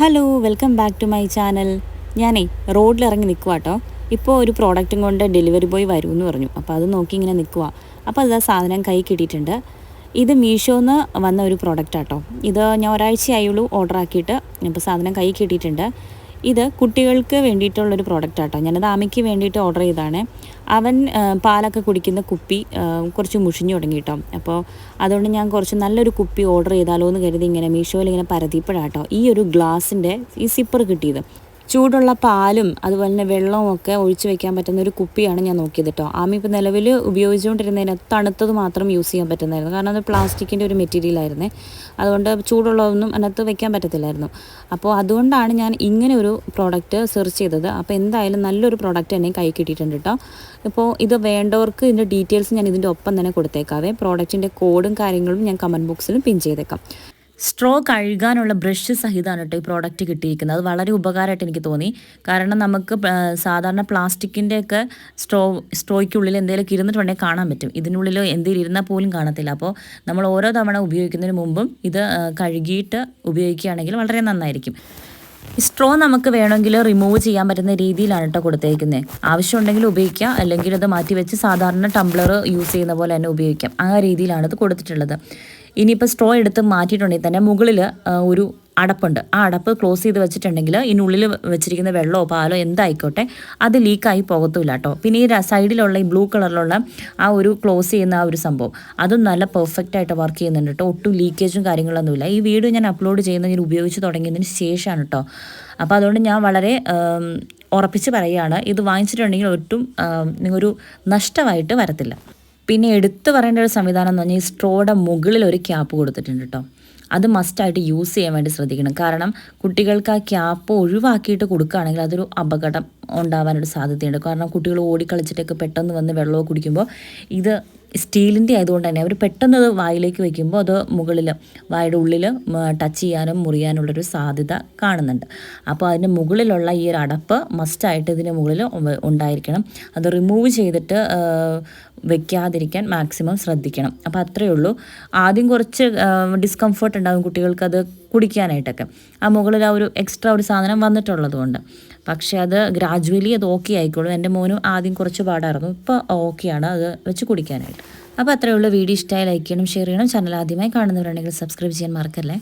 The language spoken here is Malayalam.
Hello welcome back to my channel ഞാനേ റോഡിൽ ഇറങ്ങി നിൽക്കുക കേട്ടോ ഇപ്പോൾ ഒരു പ്രോഡക്റ്റും കൊണ്ട് ഡെലിവറി ബോയ് വരും എന്ന് പറഞ്ഞു. അപ്പോൾ അത് നോക്കി ഇങ്ങനെ നിൽക്കുക അപ്പോൾ അത് ആ സാധനം കൈ കിട്ടിയിട്ടുണ്ട്. ഇത് മീഷോന്ന് വന്ന ഒരു പ്രോഡക്റ്റ് ആട്ടോ ഇത് ഞാൻ ഒരാഴ്ചയായുള്ളൂ ഓർഡർ ആക്കിയിട്ട് ഇപ്പോൾ സാധനം കൈ കിട്ടിയിട്ടുണ്ട്. ഇത് കുട്ടികൾക്ക് വേണ്ടിയിട്ടുള്ളൊരു പ്രോഡക്റ്റ് ആട്ടോ. ഞാനത് ആമയ്ക്ക് വേണ്ടിയിട്ട് ഓർഡർ ചെയ്തതാണ്. അവൻ പാലൊക്കെ കുടിക്കുന്ന കുപ്പി കുറച്ച് മുഷിഞ്ഞു തുടങ്ങി കേട്ടോ അപ്പോൾ അതുകൊണ്ട് ഞാൻ കുറച്ച് നല്ലൊരു കുപ്പി ഓർഡർ ചെയ്താലോ എന്ന് കരുതി ഇങ്ങനെ മീഷോയിൽ ഇങ്ങനെ പരതിയപ്പോഴാട്ടോ ഈ ഒരു ഗ്ലാസിന്റെ ഈ സിപ്പർ കിട്ടിയത്. ചൂടുള്ള പാലും അതുപോലെ തന്നെ വെള്ളവും ഒക്കെ ഒഴിച്ചു വെക്കാൻ പറ്റുന്ന ഒരു കുപ്പിയാണ് ഞാൻ നോക്കിയത് കേട്ടോ. ആമി ഇപ്പോൾ നിലവിൽ ഉപയോഗിച്ചുകൊണ്ടിരുന്നതിന് തണുത്തത് മാത്രം യൂസ് ചെയ്യാൻ പറ്റുന്നതായിരുന്നു. കാരണം അത് പ്ലാസ്റ്റിക്കിന്റെ ഒരു മെറ്റീരിയൽ ആയിരുന്നു. അതുകൊണ്ട് ചൂടുള്ളതൊന്നും അതിനകത്ത് വെക്കാൻ പറ്റത്തില്ലായിരുന്നു. അപ്പോൾ അതുകൊണ്ടാണ് ഞാൻ ഇങ്ങനെ ഒരു പ്രോഡക്റ്റ് സെർച്ച് ചെയ്തത്. അപ്പോൾ എന്തായാലും നല്ലൊരു പ്രോഡക്റ്റ് തന്നെ കൈ കിട്ടിയിട്ടുണ്ട് കേട്ടോ. ഇപ്പോൾ ഇത് വേണ്ടവർക്ക് ഇതിന്റെ ഡീറ്റെയിൽസ് ഞാൻ ഇതിന്റെ ഒപ്പം തന്നെ കൊടുത്തേക്കാവേ. പ്രോഡക്റ്റിന്റെ കോഡും കാര്യങ്ങളും ഞാൻ കമന്റ് ബോക്സിലും പിൻ ചെയ്തേക്കാം. സ്ട്രോ കഴുകാനുള്ള ബ്രഷ് സഹിതമാണ് കേട്ടോ ഈ പ്രോഡക്റ്റ് കിട്ടിയിരിക്കുന്നത്. അത് വളരെ ഉപകാരമായിട്ട് എനിക്ക് തോന്നി. കാരണം നമുക്ക് സാധാരണ പ്ലാസ്റ്റിക്കിന്റെ ഒക്കെ സ്ട്രോ സ്ട്രോയ്ക്കുള്ളിൽ എന്തെങ്കിലുമൊക്കെ ഇരുന്നിട്ടുണ്ടെങ്കിൽ കാണാൻ പറ്റും. ഇതിനുള്ളിൽ എന്തെങ്കിലും ഇരുന്നാൽ പോലും കാണത്തില്ല. അപ്പോൾ നമ്മൾ ഓരോ തവണ ഉപയോഗിക്കുന്നതിന് മുമ്പും ഇത് കഴുകിയിട്ട് ഉപയോഗിക്കുകയാണെങ്കിൽ വളരെ നന്നായിരിക്കും. സ്ട്രോ നമുക്ക് വേണമെങ്കിൽ റിമൂവ് ചെയ്യാൻ പറ്റുന്ന രീതിയിലാണ് കേട്ടോ കൊടുത്തേക്കുന്നത് ആവശ്യമുണ്ടെങ്കിൽ ഉപയോഗിക്കാം. അല്ലെങ്കിൽ അത് മാറ്റി വെച്ച് സാധാരണ ടംബ്ലർ യൂസ് ചെയ്യുന്ന പോലെ തന്നെ ഉപയോഗിക്കാം. ആ രീതിയിലാണ് ഇത് കൊടുത്തിട്ടുള്ളത്. ഇനിയിപ്പോൾ സ്ട്രോ എടുത്ത് മാറ്റിയിട്ടുണ്ടെങ്കിൽ തന്നെ മുകളിൽ ഒരു അടപ്പുണ്ട്. ആ അടപ്പ് ക്ലോസ് ചെയ്ത് വെച്ചിട്ടുണ്ടെങ്കിൽ ഇതിനുള്ളിൽ വെച്ചിരിക്കുന്ന വെള്ളമോ പാലോ എന്തായിക്കോട്ടെ അത് ലീക്കായി പോകത്തില്ല കേട്ടോ. പിന്നെ ഈ സൈഡിലുള്ള ഈ ബ്ലൂ കളറിലുള്ള ആ ഒരു ക്ലോസ് ചെയ്യുന്ന ആ ഒരു സംഭവം അതും നല്ല പെർഫെക്റ്റ് ആയിട്ട് വർക്ക് ചെയ്യുന്നുണ്ട് കേട്ടോ. ഒട്ടും ലീക്കേജും കാര്യങ്ങളൊന്നുമില്ല. ഈ വീഡിയോ ഞാൻ അപ്ലോഡ് ചെയ്യുന്നത് ഞാൻ ഉപയോഗിച്ച് തുടങ്ങിയതിന് ശേഷമാണ് കേട്ടോ. അപ്പോൾ അതുകൊണ്ട് ഞാൻ വളരെ ഉറപ്പിച്ച് പറയുകയാണ് ഇത് വാങ്ങിച്ചിട്ടുണ്ടെങ്കിൽ ഒട്ടും ഒരു നഷ്ടമായിട്ട് വരത്തില്ല. പിന്നെ എടുത്തു പറയേണ്ട ഒരു സംവിധാനം എന്ന് പറഞ്ഞാൽ ഈ സ്ട്രോയുടെ മുകളിൽ ഒരു ക്യാപ്പ് കൊടുത്തിട്ടുണ്ട് കേട്ടോ അത് മസ്റ്റായിട്ട് യൂസ് ചെയ്യാൻ വേണ്ടി ശ്രദ്ധിക്കണം. കാരണം കുട്ടികൾക്ക് ആ ക്യാപ്പ് ഒഴിവാക്കിയിട്ട് കൊടുക്കുകയാണെങ്കിൽ അതൊരു അപകടം ഉണ്ടാവാനൊരു സാധ്യതയുണ്ട്. കാരണം കുട്ടികൾ ഓടിക്കളിച്ചിട്ടൊക്കെ പെട്ടെന്ന് വന്ന് വെള്ളമൊക്കെ കുടിക്കുമ്പോൾ ഇത് സ്റ്റീലിന്റെ ആയതുകൊണ്ട് തന്നെ അവർ പെട്ടെന്ന് അത് വായിലേക്ക് വയ്ക്കുമ്പോൾ അത് മുകളിൽ വായുടെ ഉള്ളിൽ ടച്ച് ചെയ്യാനും മുറിയാനുള്ളൊരു സാധ്യത കാണുന്നുണ്ട്. അപ്പോൾ അതിന് മുകളിലുള്ള ഈ ഒരു അടപ്പ് മസ്റ്റായിട്ട് ഇതിന് മുകളിൽ ഉണ്ടായിരിക്കണം. അത് റിമൂവ് ചെയ്തിട്ട് വെക്കാതിരിക്കാൻ മാക്സിമം ശ്രദ്ധിക്കണം. അപ്പോൾ അത്രയേ ഉള്ളൂ. ആദ്യം കുറച്ച് ഡിസ്കംഫർട്ട് ഉണ്ടാകും കുട്ടികൾക്ക് അത് കുടിക്കാനായിട്ടൊക്കെ. ആ മുകളിൽ ആ ഒരു എക്സ്ട്രാ ഒരു സാധനം വന്നിട്ടുള്ളത് കൊണ്ട് പക്ഷേ അത് ഗ്രാജുവലി അത് ഓക്കെ ആയിക്കോളും. എന്റെ മോനും ആദ്യം കുറച്ച് പാടായിരുന്നു. ഇപ്പോൾ ആണ്. അത് വെച്ച് കുടിക്കാനായിട്ട്. അപ്പോൾ അത്രയുള്ള വീഡിയോ ഇഷ്ടമായി ലൈക്ക് ചെയ്യണം ഷെയർ ചെയ്യണം. ചാനൽ ആദ്യമായി കാണുന്നവരാണെങ്കിൽ സബ്സ്ക്രൈബ് ചെയ്യാൻ മറക്കല്ലേ?